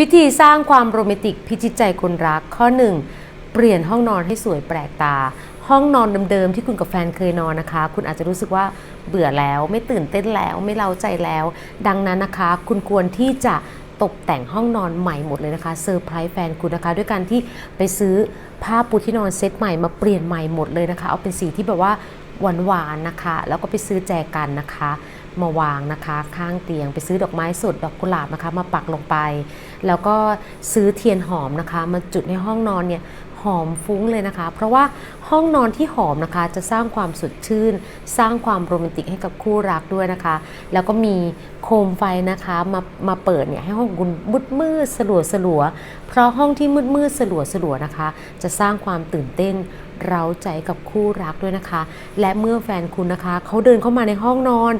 วิธีสร้างความโรแมนติกพิจิตใจคนรักข้อ 1 เปลี่ยนห้องนอนให้สวยแปลกตา ห้องนอนเดิมๆที่คุณกับแฟนเคยนอนนะคะ คุณอาจจะรู้สึกว่าเบื่อแล้วไม่ตื่นเต้นแล้วไม่เล้าใจแล้ว ดังนั้นนะคะ คุณควรที่จะตกแต่งห้องนอนใหม่หมดเลยนะคะเซอร์ไพรส์แฟนคุณนะคะ ด้วยการที่ไปซื้อผ้าปูที่นอนเซตใหม่มาเปลี่ยนใหม่หมดเลยนะคะ เอาเป็นสีที่แบบว่า หวานๆนะคะ แล้วก็ไปซื้อแจกันนะคะ มาวางนะคะ ข้างเตียง ไปซื้อดอกไม้สดดอกกุหลาบนะคะ มาปักลงไป แล้วก็ซื้อเทียนหอมนะคะ มาจุดในห้องนอนเนี่ย อมฟุ้งเลยนะคะ เพราะว่าห้องนอนที่หอมนะคะ จะสร้างความสดชื่น สร้างความโรแมนติกให้กับคู่รักด้วยนะคะ แล้วก็มีโคมไฟนะคะมามาเปิดเนี่ยให้ห้องคุณมืดมืดสลัวสลัวเพราะห้องที่มืดมืดสลัวสลัวนะคะ จะสร้างความตื่นเต้นเร้าใจกับคู่รักด้วยนะคะ และเมื่อแฟนคุณนะคะ เขาเดินเข้ามาในห้องนอน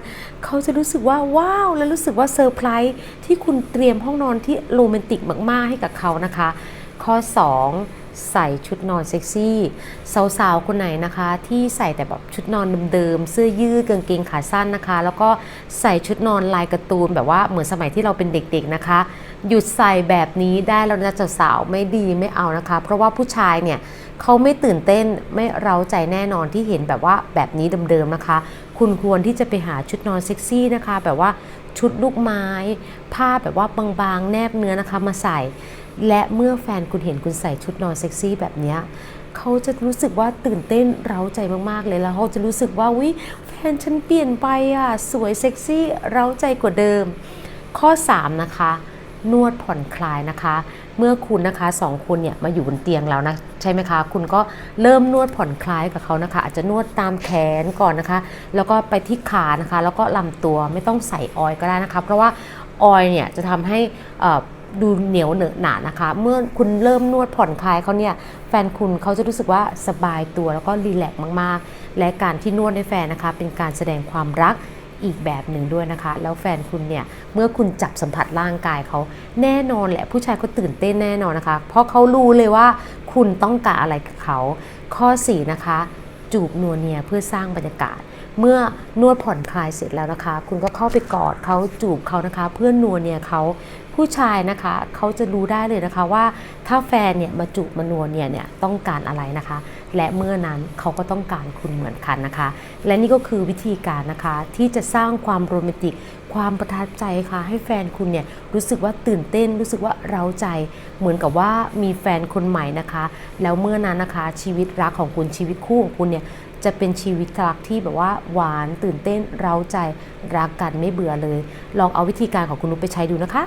เขาจะรู้สึกว่าว้าว และรู้สึกว่าเซอร์ไพรส์ที่คุณเตรียมห้องนอนที่โรแมนติกมาก ๆ ให้กับเขานะคะ ข้อ 2 ใส่ชุดนอนเซ็กซี่ สาวๆ คนไหนนะคะ ที่ใส่แต่แบบชุดนอนเดิมๆ เสื้อยืดกางเกงขาสั้นนะคะ แล้วก็ใส่ชุดนอนลายการ์ตูนแบบว่าเหมือนสมัยที่เราเป็นเด็กๆนะคะ หยุดใส่แบบนี้ได้แล้วนะสาวๆไม่ดีไม่เอานะคะ เพราะว่าผู้ชายเนี่ยเขาไม่ตื่นเต้นไม่เร้าใจแน่นอนที่เห็นแบบว่าแบบนี้เดิมๆนะคะ คุณควรที่จะไปหาชุดนอนเซ็กซี่นะคะ แบบว่าชุดลูกไม้ ผ้าแบบว่าบางๆ แนบเนื้อนะคะมาใส่ และเมื่อแฟนคุณเห็นคุณใส่ชุดนอนเซ็กซี่แบบนี้เขาจะรู้สึกว่าตื่นเต้นเร้าใจมากๆเลยแล้วเขาจะรู้สึกว่าวิแฟนฉันเปลี่ยนไปอะสวยเซ็กซี่เร้าใจกว่าเดิม ข้อ 3 นะคะ นวดผ่อนคลายนะคะ เมื่อคุณนะคะสองคนเนี่ยมาอยู่บนเตียงแล้วนะใช่ไหมคะ คุณก็เริ่มนวดผ่อนคลายกับเขานะคะ อาจจะนวดตามแขนก่อนนะคะ แล้วก็ไปที่ขานะคะ แล้วก็ลำตัวไม่ต้องใส่ออยก็ได้นะคะ เพราะว่าออยเนี่ยจะทำให้อ่อ ดูเหนียวเหนอะหนานะคะ เมื่อคุณเริ่มนวดผ่อนคลายเขาเนี่ยแฟนคุณเขาจะรู้สึกว่าสบายตัวแล้วก็รีแลกซ์มากๆ และการที่นวดให้แฟนนะคะ เป็นการแสดงความรักอีกแบบหนึ่งด้วยนะคะ แล้วแฟนคุณเนี่ยเมื่อคุณจับสัมผัสร่างกายเขาแน่นอนแหละผู้ชายเขาตื่นเต้นแน่นอนนะคะ เพราะเขารู้เลยว่าคุณต้องการอะไรกับเขา ข้อ 4 นะคะ จูบนัวเนียเพื่อสร้างบรรยากาศ เมื่อนวดผ่อนคลายเสร็จแล้วนะคะ คุณก็เข้าไปกอดเขาจูบเขานะคะ เพื่อนัวเนียเขา ผู้ชายนะคะเขาจะรู้ได้เลยนะคะว่าถ้าแฟนเนี่ยมาจูบมานัวเนียเนี่ยต้องการอะไรนะคะ และเมื่อนั้นเขาก็ต้องการคุณเหมือนกันนะคะ และนี่ก็คือวิธีการนะคะที่จะสร้างความโรแมนติก ความประทับใจค่ะ ให้แฟนคุณเนี่ยรู้สึกว่าตื่นเต้น รู้สึกว่าเร้าใจเหมือนกับว่ามีแฟนคนใหม่นะคะ แล้วเมื่อนั้นนะคะ ชีวิตรักของคุณชีวิตคู่ของคุณเนี่ยจะเป็นชีวิตรักที่แบบว่าหวานตื่นเต้นเร้าใจรักกันไม่เบื่อเลย ลองเอาวิธีการของคุณนุ๊กไปใช้ดูนะคะ